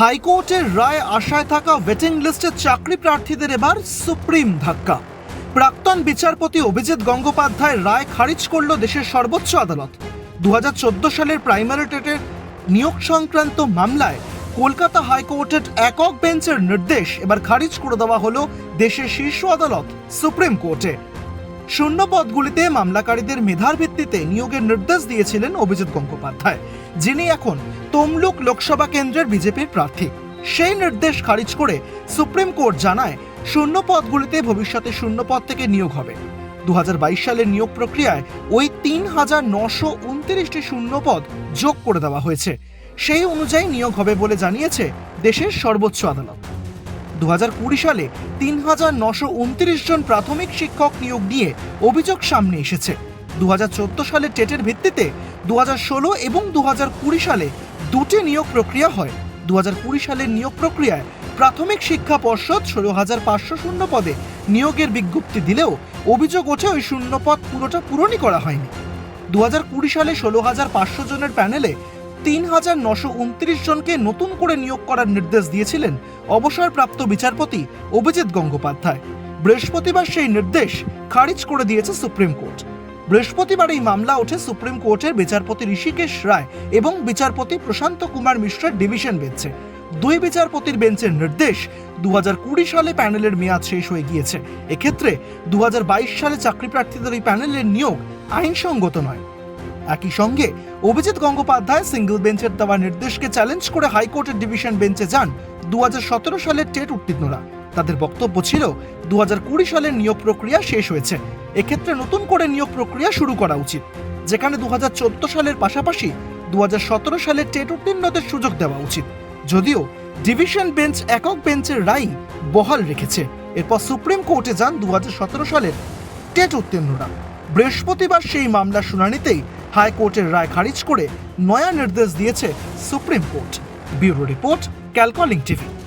হাইকোর্টের রায় আশায় থাকা ওয়েটিং লিস্টের চাকরি প্রার্থীদের এবার সুপ্রিম ধাক্কা। প্রাক্তন বিচারপতি অভিজিৎ গঙ্গোপাধ্যায় রায় খারিজ করল দেশের সর্বোচ্চ আদালত। দু হাজার চোদ্দ সালের প্রাইমারি টেটের নিয়োগ সংক্রান্ত মামলায় কলকাতা হাইকোর্টের একক বেঞ্চের নির্দেশ এবার খারিজ করে দেওয়া হলো দেশের শীর্ষ আদালত, সুপ্রিম কোর্টে। শূন্য পদগুলিতে মামলাকারীদের মেধার ভিত্তিতে নিয়োগের নির্দেশ দিয়েছিলেন অভিজিৎ গঙ্গোপাধ্যায়, যিনি এখন তমলুক লোকসভা কেন্দ্রের বিজেপির প্রার্থী। সেই নির্দেশ খারিজ করে সুপ্রিম কোর্ট জানায় শূন্য পদগুলিতে ভবিষ্যতে শূন্য পদ থেকে নিয়োগ হবে। দু হাজার বাইশ সালের নিয়োগ প্রক্রিয়ায় ওই তিন হাজার নশো উনত্রিশটি শূন্য পদ যোগ করে দেওয়া হয়েছে। সেই অনুযায়ী নিয়োগ হবে বলে জানিয়েছে দেশের সর্বোচ্চ আদালত। দু সালে তিন হাজার নশো উনত্রিশ জন প্রাথমিক শিক্ষক নিয়োগ নিয়ে অভিযোগ সামনে এসেছে। দু সালে টেটের ভিত্তিতে দু এবং দু সালে দুটি নিয়োগ প্রক্রিয়া হয়। দু সালের নিয়োগ প্রক্রিয়ায় প্রাথমিক শিক্ষা পর্ষদ ষোলো হাজার পাঁচশো শূন্য পদে নিয়োগের বিজ্ঞপ্তি দিলেও অভিযোগ ওঠে ওই শূন্য পদ পুরোটা পূরণই করা হয়নি। দু হাজার কুড়ি সালে ষোলো হাজার পাঁচশো জনের প্যানেলে তিন হাজার নশো উনত্রিশ জনকে নতুন করে নিয়োগ করার নির্দেশ দিয়েছিলেন অবসরপ্রাপ্ত বিচারপতি অভিজিৎ গঙ্গোপাধ্যায়। বৃহস্পতিবার সেই নির্দেশ খারিজ করে দিয়েছে সুপ্রিম কোর্ট। বৃহস্পতিবার এই মামলা ওঠে সুপ্রিম কোর্টের বিচারপতি ঋষিকেশ রায় এবং বিচারপতি প্রশান্ত কুমার মিশ্রের ডিভিশন বেঞ্চে। দুই বিচারপতির বেঞ্চের নির্দেশ দু হাজার কুড়ি সালে প্যানেলের মেয়াদ শেষ হয়ে গিয়েছে। এক্ষেত্রে দু হাজার বাইশ সালে চাকরি প্রার্থীদের এই প্যানেলের নিয়োগ আইনসঙ্গত নয়। একই সঙ্গে অভিজিৎ গঙ্গোপাধ্যায় সিঙ্গল বেঞ্চের দেওয়া নির্দেশকে চ্যালেঞ্জ করে হাইকোর্টের ডিভিশন বেঞ্চে যান দু সালের টেট উত্তীর্ণরা তাদের বক্তব্য ছিল দু সালের নিয়োগ প্রক্রিয়া শেষ হয়েছে। এক্ষেত্রে নতুন করে নিয়োগ প্রক্রিয়া শুরু করা উচিত, যেখানে দু হাজার চোদ্দ সালের পাশাপাশি দু হাজার সতেরো সালের টেট উত্তীর্ণদের সুযোগ দেওয়া উচিত। যদিও ডিভিশন বেঞ্চ একক বেঞ্চের রায় বহাল রেখেছে। এরপর সুপ্রিম কোর্টে যান দু হাজার সতেরো সালের টেট উত্তীর্ণরা বৃহস্পতিবার সেই মামলার শুনানিতেই হাইকোর্টের রায় খারিজ করে নয়া নির্দেশ দিয়েছে সুপ্রিম কোর্ট। ব্যুরো রিপোর্ট, ক্যালকলিং টিভি।